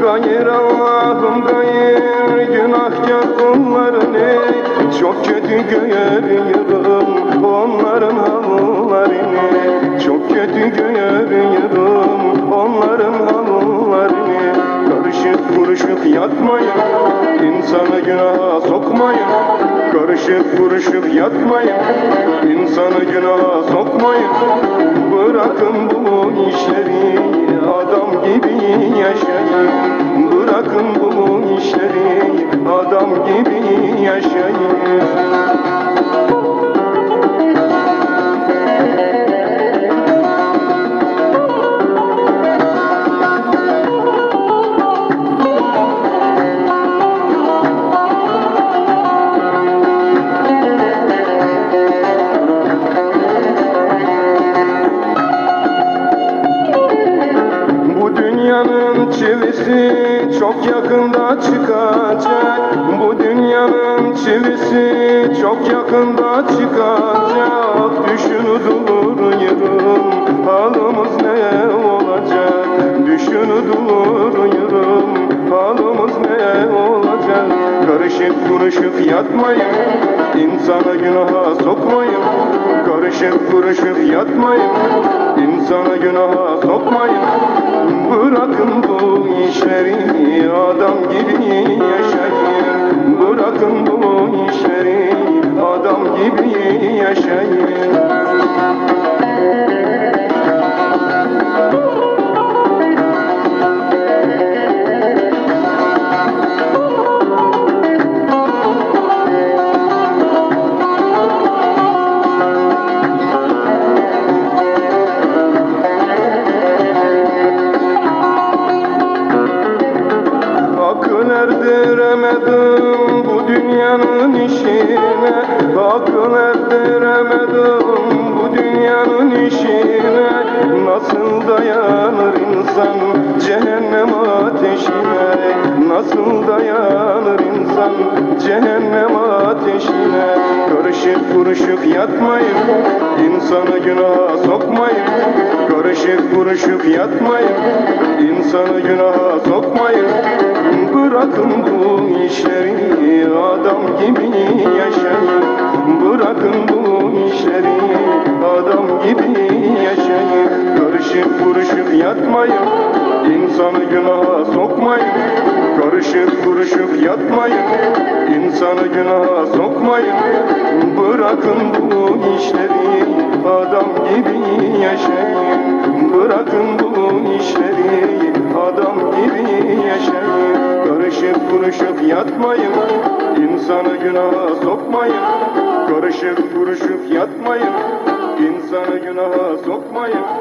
Gayır Allah'ım gayır günahkar kullarını. Çok kötü görüyorum onların hallarını Çok kötü görüyorum onların hallarını Karışık kuruşuk yatmayın insanı günaha sokmayın Karışık kuruşuk yatmayın insanı günaha sokmayın Bırakın bu işleri adam gibi yaşayın Bırakın bu işleri. Adam gibi yaşayın çivisi çok yakında çıkacak. Bu dünyanın çivisi çok yakında çıkacak. Düşünü duruyorum halımız ne olacak? Düşünü duruyorum halımız ne olacak Karışık kuruşup yatmayın. İnsanı günaha sokmayın. Karışık kuruşup yatmayın. İnsana günaha sokmayın. Bırakın bu işleri adam gibi yaşayın. Bırakın bu işleri adam gibi yaşayın dünyanın işine. Akıl erdiremedim bu dünyanın işine. Nasıl dayanır insan cehennem ateşine? Nasıl dayanır insan cehennem ateşine? Karışık kuruşuk yatmayın insanı günaha sokmayın. Karışık kuruşuk yatmayın insanı günaha sokmayın Bırakın bu işleri adam gibi yaşayın. Bırakın bu işleri adam gibi yaşayın. Karışık kuruşuk yatmayın insanı günaha sokmayın. Karışık kuruşuk yatmayın insanı günaha sokmayın. Bırakın bu işleri adam gibi yaşayın Kuruşuk yatmayın. İnsanı günaha sokmayın. Karışık kuruşuk yatmayın. İnsanı günaha sokmayın